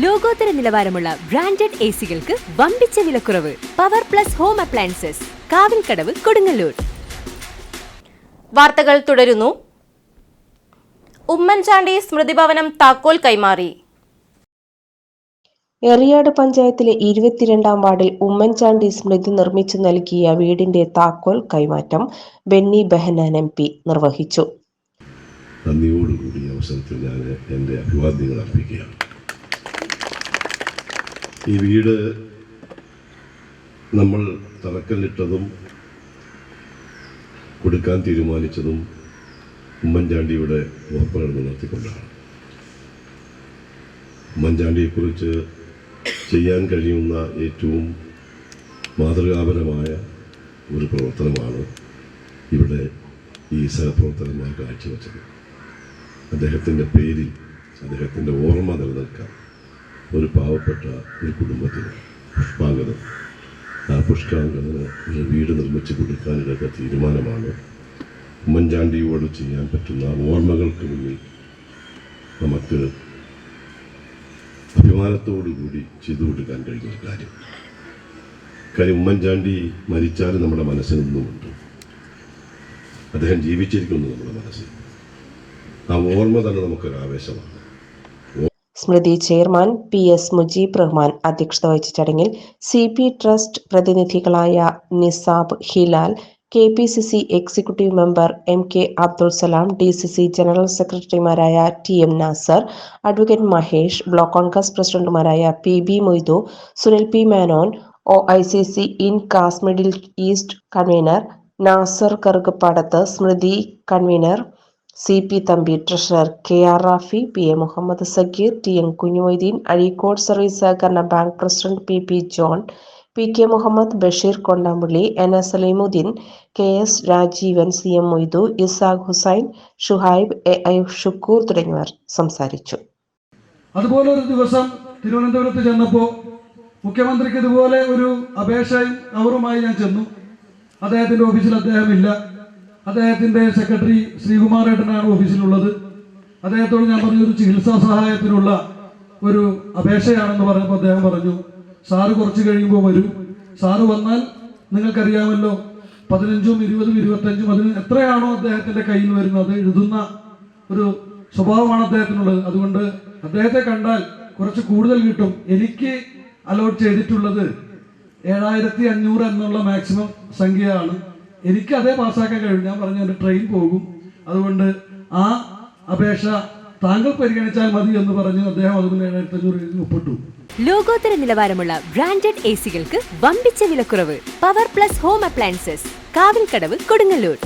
ലോകോത്തര നിലവാരമുള്ള branded A സികൾക്ക് വമ്പിച്ച വിലക്കുറവ് power plus home appliances Kavilkadavu Kodungallur. വാർത്തകൾ തുടരുന്നു. ഉമ്മൻചാണ്ടി സ്മൃതിഭവനം താക്കോൽ കൈമാറി. എറിയാട് പഞ്ചായത്തിലെ ഇരുപത്തിരണ്ടാം വാർഡിൽ ഉമ്മൻചാണ്ടി സ്മൃതി നിർമ്മിച്ചു നൽകിയ വീടിന്റെ താക്കോൽ കൈമാറ്റം ബെന്നി ബെഹനാൻ എം പി നിർവഹിച്ചു. നന്ദിയോടുകൂടി അവസരത്തിൽ ഞാൻ എന്റെ അഭിവാദ്യങ്ങൾ അർപ്പിക്കുകയാണ്. ഈ വീട് നമ്മൾ തറക്കല്ലിട്ടതും കൊടുക്കാൻ തീരുമാനിച്ചതും ഉമ്മൻചാണ്ടിയുടെ ഓർമ്മകൾ നിലനിർത്തിക്കൊണ്ടാണ് ഉമ്മൻചാണ്ടിയെക്കുറിച്ച് ചെയ്യാൻ കഴിയുന്ന ഏറ്റവും മാതൃകാപരമായ ഒരു പ്രവർത്തനമാണ് ഇവിടെ ഈ സഹപ്രവർത്തകന്മാർ കാഴ്ചവെച്ചത്. അദ്ദേഹത്തിന്റെ പേരിൽ അദ്ദേഹത്തിന്റെ ഓർമ്മ നിലനിൽക്കാൻ. ഒരു പാവപ്പെട്ട ഒരു കുടുംബത്തിന് പുഷ്പാങ്കദം ആ പുഷ്പാങ്കദന് ഒരു വീട് നിർമ്മിച്ച് കൊടുക്കാനുള്ള തീരുമാനമാണ്. ഉമ്മൻചാണ്ടിയോട് ചെയ്യാൻ പറ്റുന്ന ഓർമ്മകൾക്ക് മുന്നിൽ നമുക്ക് അഭിമാനത്തോടുകൂടി ചെയ്തു കൊടുക്കാൻ കഴിയുന്ന കാര്യം. കാര്യം ഉമ്മൻചാണ്ടി മരിച്ചാലും നമ്മുടെ മനസ്സിനൊന്നുമുണ്ട്. അദ്ദേഹം ജീവിച്ചിരിക്കുന്നു നമ്മുടെ മനസ്സിൽ. ആ ഓർമ്മ തന്നെ നമുക്കൊരു ആവേശമാണ് സ്മൃതി chairman P S Mujeeb Rahman അധ്യക്ഷത വഹിച്ച ചടങ്ങിൽ C P trust പ്രതിനിധികളായ Nisab Hilal K P C C executive member M K Abdul Salam D C C general സെക്രട്ടറിമാരായ T M Nasar advocate Mahesh block Congress പ്രസിഡന്റുമാരായ P B Moidu Sunil P Menon O I C C Inkas middle east convener Nasar Karukappadath Smriti convener C P Thampi treasurer K R Rafi P A Muhammad Zakir T M Kunjumoideen Azhikode service സഹകരണ bank president P P John P K Muhammad Basheer Kondampally N S Salimuddin K S Rajeevan C M Moidu Ishaq Hussain Shuhaib A I Shukoor തുടങ്ങിയവർ സംസാരിച്ചു. അതുപോലെ ഒരു ദിവസം തിരുവനന്തപുരത്ത് ചെന്നപ്പോൾ മുഖ്യമന്ത്രിക്ക് ഇതുപോലെ ഒരു അപേക്ഷയും അവരുമായി ഞാൻ ചെന്നു. അദ്ദേഹത്തിന്റെ ഓഫീസിൽ അദ്ദേഹമില്ല അദ്ദേഹത്തിന്റെ സെക്രട്ടറി ശ്രീകുമാർ ഏട്ടനാണ് ഓഫീസിലുള്ളത്. അദ്ദേഹത്തോട് ഞാൻ പറഞ്ഞു ഒരു ചികിത്സാ സഹായത്തിനുള്ള ഒരു അപേക്ഷയാണെന്ന് പറഞ്ഞപ്പോൾ അദ്ദേഹം പറഞ്ഞു സാറ് കുറച്ച് കഴിയുമ്പോൾ വരും. സാറ് വന്നാൽ നിങ്ങൾക്കറിയാമല്ലോ പതിനഞ്ചും ഇരുപതും ഇരുപത്തഞ്ചും അതിന് എത്രയാണോ അദ്ദേഹത്തിന്റെ കയ്യിൽ വരുന്നത് എഴുതുന്ന ഒരു സ്വഭാവമാണ് അദ്ദേഹത്തിനുള്ളത്. അതുകൊണ്ട് അദ്ദേഹത്തെ കണ്ടാൽ കുറച്ച് കൂടുതൽ കിട്ടും. എനിക്ക് അലോട്ട് ചെയ്തിട്ടുള്ളത് ഏഴായിരത്തി അഞ്ഞൂറ് എന്നുള്ള മാക്സിമം സംഖ്യയാണ്. എനിക്ക് അതേ പാസ്സാക്കാൻ കഴിയും ഞാൻ പറഞ്ഞു എന്റെ ട്രെയിൻ പോകും. അതുകൊണ്ട് ആ അപേക്ഷ താങ്കൾ പരിഗണിച്ചാൽ മതി എന്ന് പറഞ്ഞ് അദ്ദേഹം അതുപോലെ ഏഴായിരത്തി അഞ്ഞൂറ് ഒപ്പിട്ടു. ലോകോത്തര നിലവാരമുള്ള ബ്രാൻഡഡ് എ സികൾക്ക് വമ്പിച്ച വിലക്കുറവ്. Power plus home appliances Kavilkadavu Kodungallur.